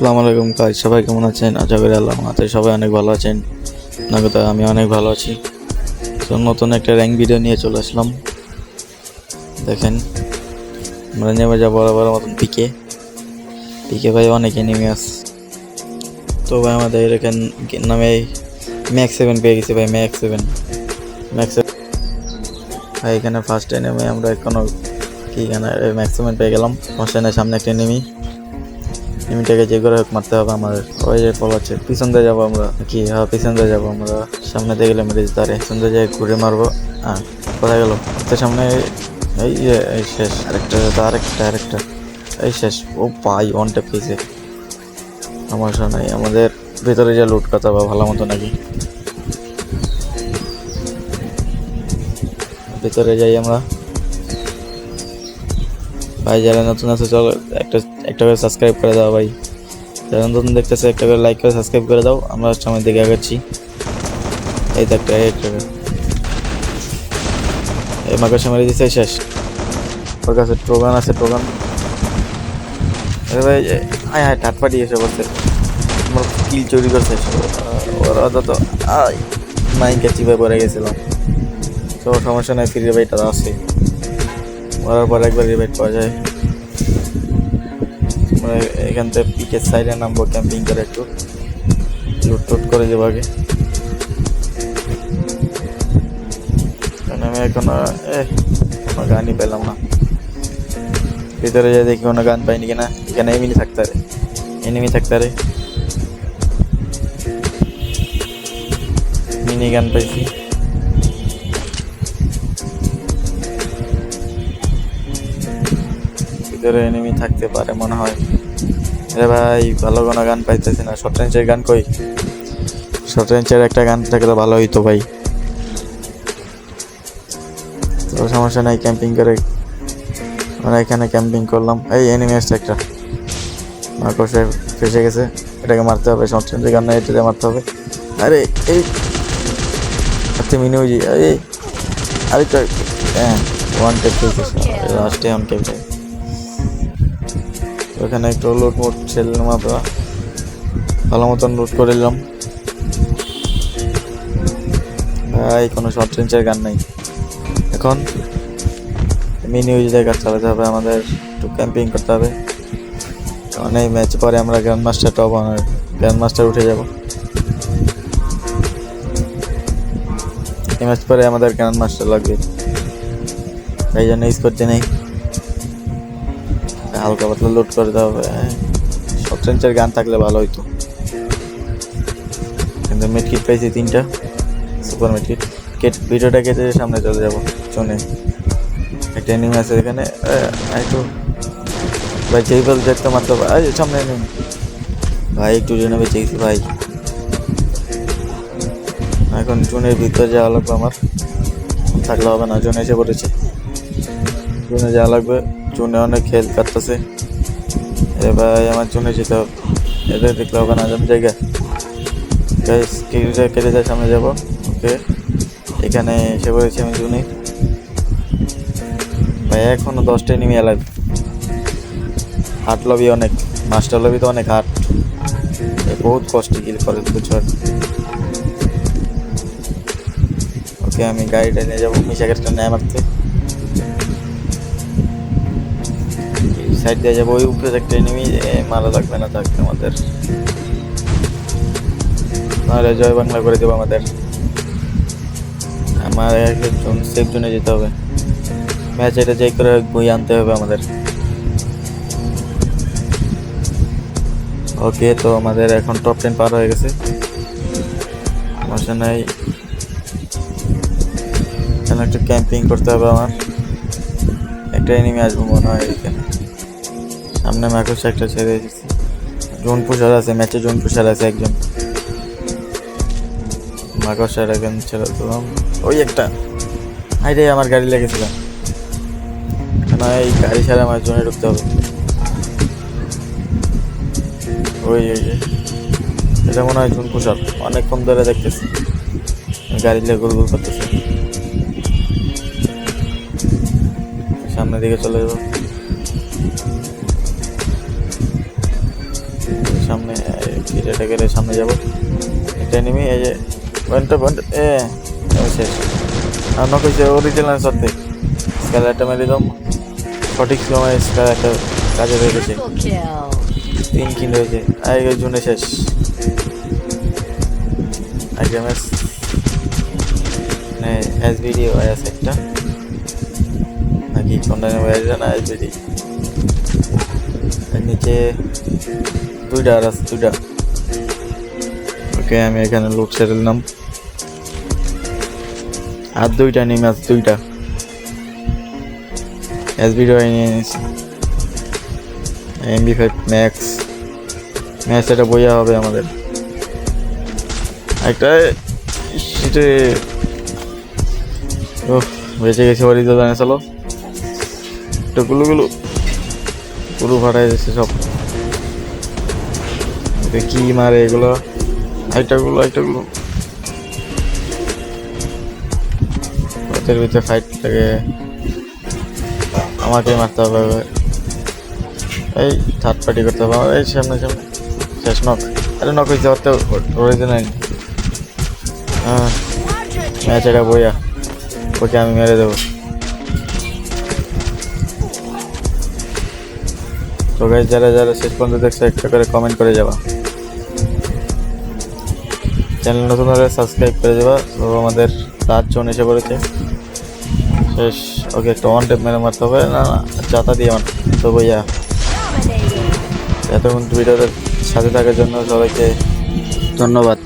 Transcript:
আসসালামু আলাইকুম কাজ সবাই কেমন আছেন? আশা করি আল্লাহ আমাদের সবাই অনেক ভালো আছেন। না কথা আমি অনেক ভালো আছি। তো নতুন একটা র্যাঙ্ক ভিডিও নিয়ে চলে আসলাম। দেখেন, আমরা নেমে যাব বরাবর মতন পিকে পিকে ভাই অনেক এনিমি আছে। তো ভাই আমাদের এখান নামে ম্যাক্স সেভেন পেয়ে গেছি ভাই ম্যাক্স সেভেন ম্যাক্স ভাই, এখানে ফার্স্ট নেমে আমরা কোনো কি এখানে ম্যাক্স সেভেন পেয়ে গেলাম। হোসেনের সামনে একটা নেমি এমনিটাকে যে করে মারতে হবে আমাদের ওই যে কল আছে, পিছন দিয়ে যাব আমরা। কি হ্যাঁ পিছন দিয়ে যাব আমরা। সামনে দিয়ে গেলে মেরে দিতে পিছন দিয়ে যাই ঘুরে মারবো। হ্যাঁ কোথায় গেল? তো সামনে এই যে, এই শেষ, আরেকটা আরেকটা আরেকটা। এই শেষ। ও পাই ওয়ান ট্যাপ সমস্যা নাই আমাদের ভেতরে যা লুট কথা বা ভালো মতো নাকি? ভেতরে যাই আমরা। ভাই, যারা নতুন আছে, চলো, একটা একটা করে সাবস্ক্রাইব করে দাও ভাই। যারা নতুন দেখতেছে, একটা করে লাইক করে সাবস্ক্রাইব করে দাও। আমরা সামনের দিকে আগাচ্ছি। এই তো একটা একটা এই মাকের সামনে দিচ্ছে শেষ। ওর কাছে ট্রোগান আছে ট্রোগান আরে ভাই আয় ঠাট পাটি এসে বসে আমার কিল চুরি করছে ওরা তো, আয়। মাইকে চিপে পড়ে গেছিলাম। তো সমস্যা নাই, ফ্রি ভাইটা আছে। মরার পর একবার রিভাইট পাওয়া যায়। এখান থেকে পিকের সাইডে নামবো ক্যাম্পিং করে একটু। লুট টুট করে যাব আগে। আমি এখনও কোনো গানই পেলাম না। ভিতরে যাই দেখি কোনো গান পাইনি কিনা। এখানে এমনি থাকতে পারে। এনিমি থাকতে রে মিনি গান পাইছি। ভিতরে এনিমি থাকতে পারে মনে হয়। আরে ভাই, ভালো কোনো গান পাইতেছি না। শর্ট গান কই? শর্ট একটা গান থাকলে ভালো হইতো ভাই। তো সমস্যা নাই ক্যাম্পিং করে আমরা এখানে ক্যাম্পিং করলাম। এই এনিমি আসছে একটা। মাকড়সে ফেসে গেছে। এটাকে মারতে হবে শর্ট গান না, এটাকে মারতে হবে। আরে, এই আচ্ছা মিনি ওই এই, আরেকটা হ্যাঁ ওয়ান টেপ খেলতেছে। লাস্টে ওয়ান টেপ ওখানে একটু লুট মুট ছেড়লাম আমরা ভালো মতন লুট করে নিলাম। ভাই, কোনো শর্ট রেঞ্জের গান নাই। এখন মিনি ওই জায়গা চালাতে হবে, আমাদের একটু ক্যাম্পিং করতে হবে। কারণ এই ম্যাচ পরে আমরা grand master top grand master উঠে যাব। এই ম্যাচ পরে আমাদের গ্র্যান্ড মাস্টার লাগবে। এই জন্য করতে নেই হালকা পাতলা লোড করে দেওয়া হবে শর্ট রেঞ্জের গান থাকলে ভালো হইতো। কিন্তু মেডকিট পাইছি তিনটা সুপার মেডকিট কেট ভিডিওটা কেটে সামনে চলে যাব, চলে। একটা এনিমি আছে এখানে একটু ভাই, যেই বল দেখতে মারতে সামনে এনিমি ভাই, একটু জন্য বেঁচেছি ভাই। এখন জুনের ভিতরে যাওয়া লাগবে আমার। থাকলে হবে না, জুন এসে পড়েছে। জুনে যাওয়া লাগবে। জুনে অনেক খেল কাটতেছে। এ ভাই, আমার জুনে যেতে হবে। এদের দেখলে হবে না জায়গা। গাইস কেটে যায়, সামনে যাব। ওকে। এখানে এসে পড়েছি আমি জুনে। ভাই, এখনও দশটাই নেমে এলাম হাট লবি অনেক। মাস্টার লবি তো অনেক হাট বহুত কষ্ট কিল করে বুঝছ ওকে, আমি গাড়িটা নিয়ে যাব মিশাকেরটা নেয় মারতে। সাইড দিয়ে যাব, ওই উপরে একটা এনিমি মারা লাগবে না থাকবে আমাদের। নাহলে জয় বাংলা করে দেবো আমাদের। আমার একজন সেফ জোনে যেতে হবে। ম্যাচ এটা যে করে বই আনতে হবে আমাদের। ওকে, তো আমাদের এখন টপ টেন পার হয়ে গেছে। সমস্যা নাই এখানে একটু ক্যাম্পিং করতে হবে আমার। একটা এনিমি আসব মনে হয় এখানে। সামনে মাকড়সা একটা ছেড়ে এসেছি। জোন পুষার আছে ম্যাচে জোন পুষার আছে একজন। মাকড়সার একজন ছেড়ে দিলাম ওই একটা। হাই রে, আমার গাড়ি লেগেছিল। না, এই গাড়ি ছাড়া আমার জোনে ঢুকতে হবে। ওই ওই। এটা মনে হয় জুন পুষার অনেকক্ষণ ধরে দেখতেছি। গাড়ি লেগে গোল গোল করতেছে। সামনের দিকে চলে যাব। সামনে কেটে সামনে যাব। এটা এনিমি এই যে পয়েন্টটা পয়েন্ট এ শেষ। আর নক হয়েছে অরিজিনাল সাথে স্ক্যালারটা মেরে দিলাম সঠিক সময় একটা কাজে হয়ে গেছে. তিন কিল হয়েছে। আর এই জুনে শেষ। আগে ম্যাচ মানে এস ভিডিও আছে একটা। নাকি কোনটা এস না এস নিচে দুইটা আর আছে, দুইটা। ওকে, আমি এখানে লুট সেরে নিলাম আর দুইটা নেমে আছে দুইটা। এস ভিডিও নিয়ে নিয়েছি এমবি ফাইভ ম্যাক্স ম্যাক্স এটা বইয়া হবে আমাদের। একটা সেটা ও বেঁচে গেছে বাড়ি তো জানে, চলো। একটা গুলো গুলো। পুরো ফাটাই যাচ্ছে সব। এতে কি মারে এগুলো? একটা গুলো একটা গুলো ওদের ভিতরে ফাইট থাকে। আমাকে মারতে হবে এই থার্ড পার্টি করতে হবে। এই সামনে সামনে। শেষ নক আরে নক হয়েছে ওর তো অরিজিনাল ম্যাচ এটা বইয়া। ওকে আমি মেরে দেবো। তো গাইজ যারা যারা শেষ পর্যন্ত দেখছে, একটা করে কমেন্ট করে যাবা। চ্যানেল নতুন হলে সাবস্ক্রাইব করে দেবা তো আমাদের লাস্ট জন এসে পড়েছে। শেষ ওকে একটা ওয়ান টেপ মেরে মারতে হবে। না না চাতা দিয়ে মারতে তো বইয়া এতক্ষণ ভিডিওতে সাথে থাকার জন্য সবাইকে ধন্যবাদ।